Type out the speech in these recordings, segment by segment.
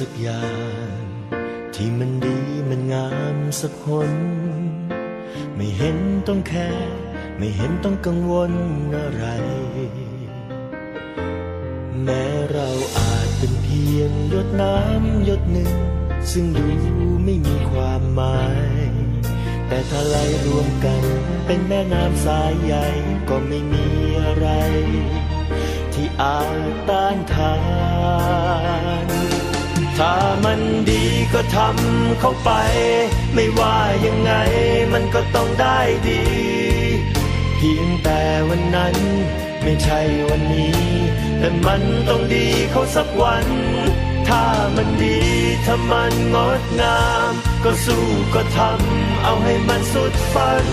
สักอย่าง ที่มันดีมันงามสักคน ไม่เห็นต้องแค่ไม่เห็นต้องกังวลอะไร แม้เราอาจเป็นเพียงหยดน้ำหยดหนึ่ง ซึ่งดูไม่มีความหมาย แต่ถ้าไหลรวมกันเป็นแม่น้ำสายใหญ่ก็ไม่มีอะไร ที่อาจต้านทาน ถ้ามันดีก็ทำเข้าไป ไม่ว่ายังไงมันก็ต้องได้ดี เพียงแต่วันนั้น ไม่ใช่วันนี้ แต่มันต้องดีเขาสักวัน ถ้ามันดีถ้ามันงดงาม ก็สู้ก็ทำเอาให้มันสุดฝัน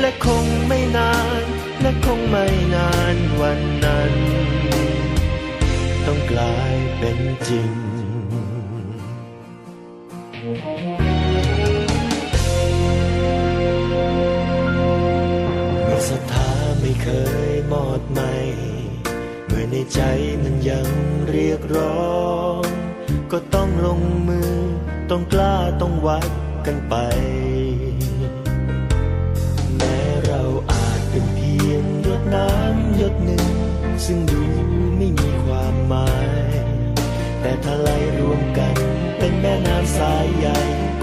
และคงไม่นาน และคงไม่นานวันนั้น ต้องกลาย เป็นจริงมื่อศรัทธาไม่เคยหมดไหม เมื่อในใจมันยังเรียกร้อง ก็ต้องลงมือ ต้องกล้าต้องวัดกันไป แม้เราอาจเป็นเพียงหยดน้ำหยดหนึ่ง ซึ่งดู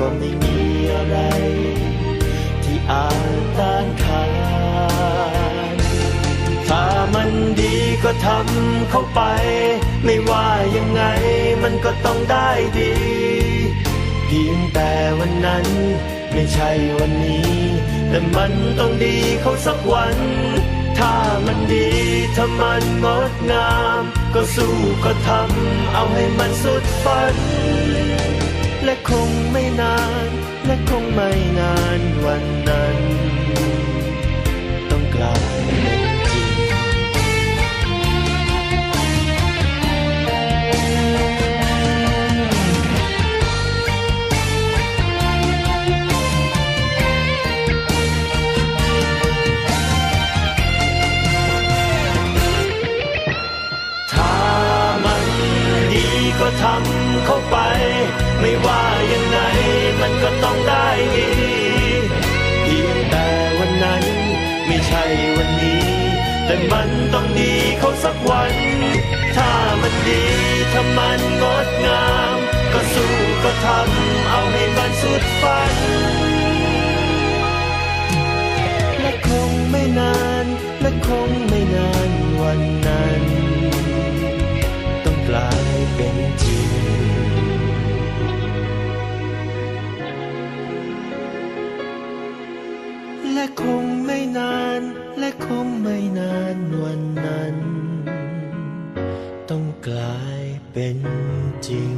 ก็ไม่มีอะไร ที่อาจต้านทานถ้ามันดีก็ทำเข้าไป ไม่ว่ายังไงมันก็ต้องได้ดี เพียงแต่วันนั้นไม่ใช่วันนี้ แต่มันต้องดีเขาสักวัน ถ้ามันดีถ้ามันงดงาม ก็สู้ก็ทำเอาให้มันสุดฝัน และคงไม่ นาน และคงไม่นานวันนั้น ต้องกลา ทำเข้าไป ไม่ว่ายังไงมันก็ต้องได้ดีเพียงแต่วันนั้น ไม่ใช่วันนี้ แต่มันต้องดีเขาสักวัน ถ้ามันดีถ้ามันงดงาม ก็สู้ก็ทำเอาให้มันสุดฝันและคงไม่นานและคงไม่นานวันนั้น ต้องกลายเป็นจริง และคงไม่นาน และคงไม่นานวันนั้น ต้องกลายเป็นจริง